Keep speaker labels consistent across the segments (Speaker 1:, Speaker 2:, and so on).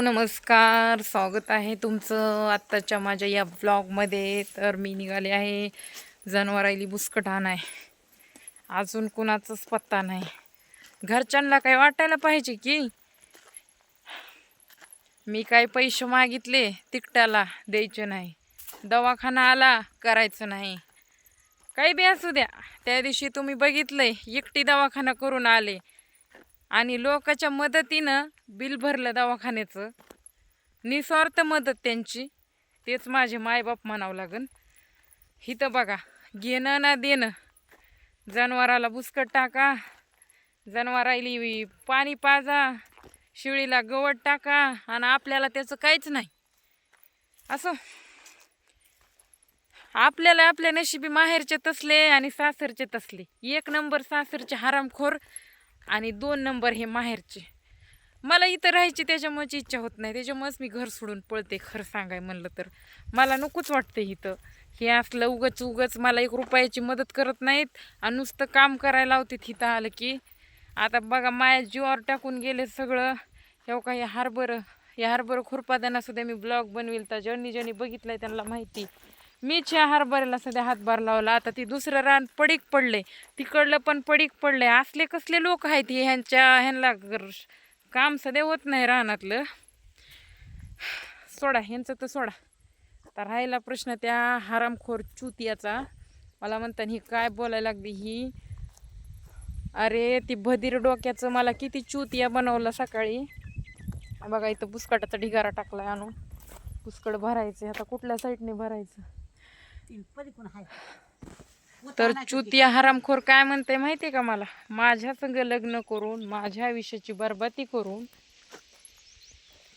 Speaker 1: नमस्कार स्वागत आहे तुमचं आत्ताच्या माझ्या या ब्लॉगमध्ये तर मी निघाले आहे जनावरायली बुसकट आणाय. अजून कुणाचाच पत्ता नाही. घरच्यांना काय वाटायला पाहिजे की? मी काय पैसे मागितले तिकटाला द्यायचे नाही. दवाखाना आला करायचं नाही. काही बी असू द्या. त्या दिवशी तुम्ही बघितलंय एकटी दवाखाना करून आले. आणि लोकाच्या मदतीनं बिल भरलं दवाखान्याचं. निस्वार्थ मदत त्यांची. तेच माझे मायबाप म्हणावं लागन. हिथं बघा घेणं ना देणं. जनावराला बुसकट टाका. जनावराली पाणी पाजा. शिळीला गवत टाका. आणि आपल्याला त्याचं काहीच नाही. असं. आपल्याला आपल्या नशिबी माहेरचे तसले आणि सासरचे तसले. एक नंबर सासरचे हरामखोर. आणि दोन नंबर हे माहेरचे. मला इथं राहायची त्याच्यामुळेच इच्छा होत नाही. त्याच्यामुळेच मी घर सोडून पळते खरं सांगाय म्हणलं तर. मला नकोच वाटतं इथं. हे असलं उगच उगच मला एक रुपयाची मदत करत नाहीत आणि नुसतं काम करायला होते इथं आलं की. आता बघा माया जीवावर टाकून गेले सगळं. हे का हे हार्बर हे हार्बर खुरपा सुद्धा मी ब्लॉग बनविल. तर ज्यांनी ज्यांनी बघितलं आहे त्यांना माहिती. मी या हरभऱ्याला सध्या हातभार लावला. आता ती दुसरं रान पडीक पडले. तिकडलं पण पडीक पडले. असले कसले लोक आहेत हे ह्यांच्या ह्यांना गर- काम सध्या होत नाही रानातलं. सोडा ह्यांचं तर सोडा. तर राहिला प्रश्न त्या हरामखोर चुतियाचा. मला म्हणतात ही काय बोलायला लागली ही? अरे ती भदीर डोक्याचं मला किती चुतिया बनवलं सकाळी. बघा इथं पुस्कटाचा ढिगारा टाकला आणून. पुष्कळ भरायचं आता कुठल्या साईडने भरायचं? तर चुतिया हरामखोर काय म्हणते माहितीये का मला? माझ्या संग लग्न करून माझ्या आयुष्याची बरबादी करून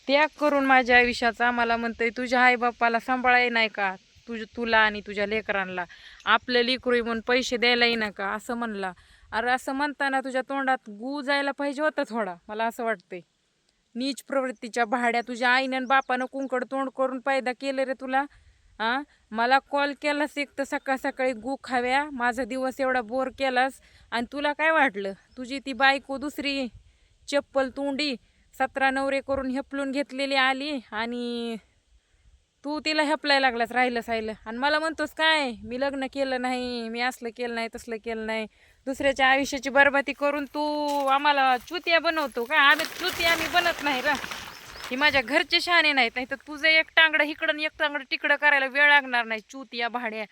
Speaker 1: त्याग करून माझ्या आयुष्याचा मला म्हणतंय तुझ्या आई बापाला सांभाळाय नाही का? तुझ तुला आणि तुझ्या लेकरांना आपलं लेकरू म्हणून पैसे द्यायलाही ना का? असं म्हणला. अरे असं म्हणताना तुझ्या तोंडात गू जायला पाहिजे होता थोडा मला असं वाटतंय. नीच प्रवृत्तीच्या भाड्या तुझ्या आईनं आणि बापानं कुंकड तोंड करून पैदा केलं रे तुला. आ? मला कॉल केलास एक तर सकाळ सकाळी गु खाव्या माझा दिवस एवढा बोर केलास. आणि तुला काय वाटलं? तुझी ती बायको दुसरी चप्पल तोंडी सतरा नवरे करून हेपलून घेतलेली आली आणि तू तिला हेपलाय लागलास राहिलं साहिलं. आणि मला म्हणतोस काय मी लग्न केलं नाही मी असलं केलं नाही तसलं केलं नाही. दुसऱ्याच्या आयुष्याची बरबादी करून तू आम्हाला चुतिया बनवतो का? आम्ही चुतिया आम्ही बनत नाही र. ही माझ्या घरचे शहाणे नाहीत नाही तर तुझं एक टांगडं इकडं एक टांगडं तिकडं करायला वेळ लागणार नाही. चूत या भाड्या.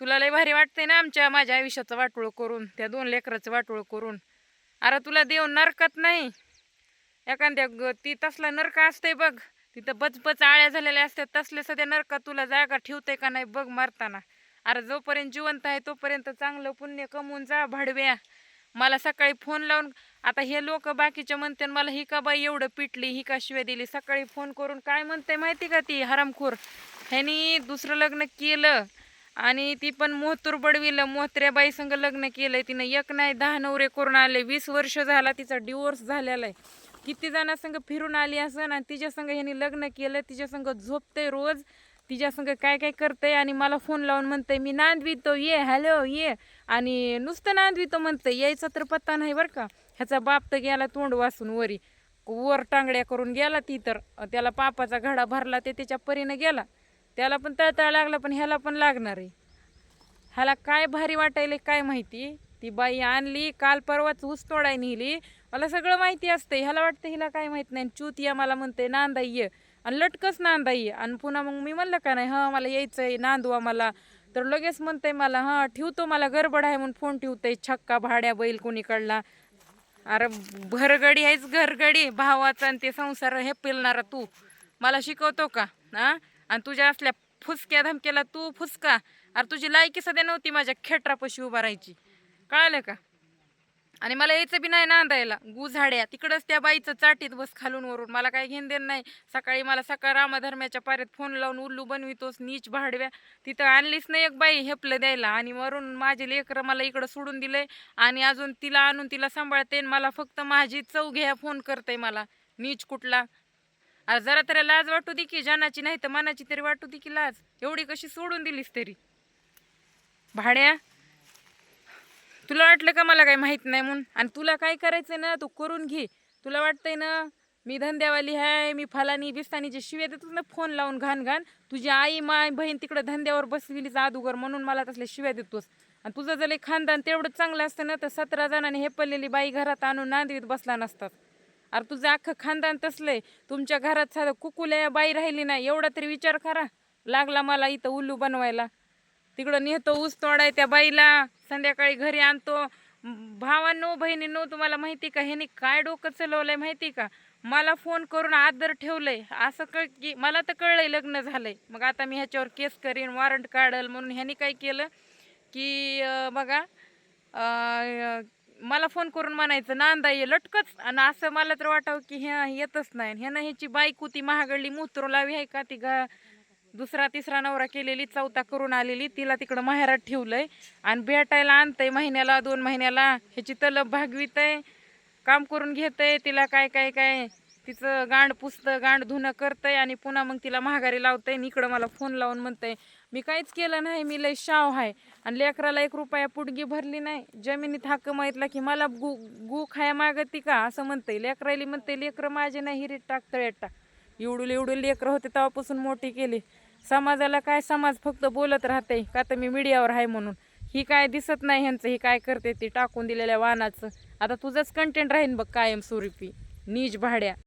Speaker 1: तुला लय भारी वाटतंय ना आमच्या माझ्या आयुष्याचं वाटोळ करून त्या दोन लेकराचं वाटोळं करून. अरे तुला देव नरकत नाही. एखाद्या ती तसला नरक असते बघ. तिथं बचबच आळ्या झालेल्या असतात तसले सध्या नरक तुला जागा ठेवते का नाही बघ मारताना. अरे जोपर्यंत जिवंत आहे तोपर्यंत चांगलं पुण्य कमवून जा भाडव्या. मला सकाळी फोन लावून आता हे लोक बाकीचे म्हणते मला ही का बाई एवढं पिटली ही का शिवाय दिली? सकाळी फोन करून काय म्हणते माहिती का ती हरामखोर? ह्यानी दुसरं लग्न केलं आणि ती पण मोहतूर बडविलं मोहत्र्या बाई संग लग्न केलंय तिनं एक नाही दहा नवरे करून आले वीस वर्ष झाला तिचा डिवोर्स झालेला आहे. किती जणांसंग फिरून आली असं आणि तिच्या संग ह्यांनी लग्न केलं तिच्या संग झोपतंय रोज. तिच्या संग काय काय करतंय आणि मला फोन लावून म्हणतंय मी नांदवितो ये हॅलो ये. आणि नुसतं नांदवितो म्हणतंय यायचा तर पत्ता नाही बरं का. ह्याचा बाप तर गेला तोंड वासून वरी. वर टांगड्या करून गेला ती तर. त्याला पापाचा घडा भरला ते त्याच्या परीनं गेला. त्याला पण तळतळ लागला पण ह्याला पण लागणार आहे. ह्याला काय भारी वाटायले काय माहिती? ती बाई आणली काल परवाच ऊस तोडाय नेली. मला सगळं माहिती असते ह्याला वाटतं हिला काय माहीत नाही. चूत या मला म्हणते नांदाई ये. आणि लटकच नांदाई. आणि पुन्हा मग मी म्हणलं का नाही हां मला यायचं आहे नांदवा मला. तर लगेच म्हणते मला हां ठेवतो मला गडबड आहे म्हणून फोन ठेवते छक्का भाड्या बैल कोणीकडला. अरे भरगडी आहेच घरगडी भावाचा आणि ते संसार हे पेलणारा तू. मला शिकवतो का? हा? आणि तुझ्या असल्या फुसक्या धमक्याला तू फुसका. अरे तुझी लायकी सध्या नव्हती माझ्या खेटरापाशी उभा राहायची. कळालं का? आणि मला यायचं बी नाही नांदायला गुझाड्या तिकडंच त्या बाईचं चाटीत बस खालून वरून. मला काय घेण देण नाही. सकाळी मला सकाळ रामधर्माच्या पाऱ्यात फोन लावून उल्लू बनवितोस नीच भाडव्या. तिथं आणलीच नाही एक बाई हेपलं द्यायला. आणि वरून माझे लेकरं मला इकडं सोडून दिलंय. आणि अजून तिला आणून तिला सांभाळते आणि मला फक्त माझी चव घ्या फोन करते मला. नीच कुठला. अरे जरा तरी लाज वाटू दे की जानाची नाही तर मनाची तरी वाटू दे की लाज. एवढी कशी सोडून दिलीस तरी? भाड्या? तुला वाटलं का मला काही माहीत नाही म्हणून? आणि तुला काय करायचं ना तू करून घे. तुला वाटतंय ना मी धंद्यावाली आहे मी फलानी बिस्तानीची शिव्या देतोच ना फोन लावून घाण घाण तुझी आई माय बहीण तिकडं धंद्यावर बसविली अदुगर म्हणून मला तसल्या शिव्या देतोस. आणि तुझं जर खानदान तेवढं चांगलं असतं ना तर सतरा जणांनी हे पडलेली बाई घरात आणून नांदवीत बसला नसतात. अरे तुझं अख्खं खानदान तसलंय. तुमच्या घरात साधं कुकुल्या बाई राहिली नाही एवढा तरी विचार करा. लागला मला इथं उल्लू बनवायला. तिकडं नेतो ऊस तोडाय त्या बाईला संध्याकाळी घरी आणतो. भावांनो बहिणींनो तुम्हाला माहिती का? ह्यानी काय डोकं चलवलंय माहिती का? मला फोन करून आदर ठेवलंय. असं कळ की मला तर कळलंय लग्न झालंय. मग आता मी ह्याच्यावर केस करीन वॉरंट काढल म्हणून ह्यानी काय केलं की बघा मला फोन करून म्हणायचं नांदा ये लटकच. आणि असं मला तर वाटावं की ह्या येतच नाही. ह्यानं ह्याची बायको ती महागडली मूत्र लावी आहे का ती गा दुसरा तिसरा नवरा केलेली चौथा करून आलेली तिला तिकडं माहेरात ठेवलंय. आणि भेटायला आणतंय महिन्याला दोन महिन्याला. ह्याची तलब भागवीत आहे काम करून घेतंय तिला काय काय काय. तिचं गांड पुसतं गांड धुणं करतंय आणि पुन्हा मग तिला महागारी लावतंय आणि इकडं मला फोन लावून म्हणतंय मी काहीच केलं नाही मी लय शाव आहे आणि लेकराला एक रुपया पुटगी भरली नाही. जमिनीत हक्क माहितला की मला गु गु खाया मागती का? असं म्हणतंय. लेकराली म्हणते लेकरं माझे नाही हिरीत टाक तळ्यात टाक एवढून एवढं लेकरं होते तेव्हापासून मोठी केली. समाजाला काय समाज फक्त बोलत राहते का तर मी मीडियावर आहे म्हणून. ही काय दिसत नाही ह्यांचं ही काय करते ती टाकून दिलेल्या वाहनाचं आता तुझंच कंटेंट राहीन बघ कायम स्वरूपी नीज भाड्या.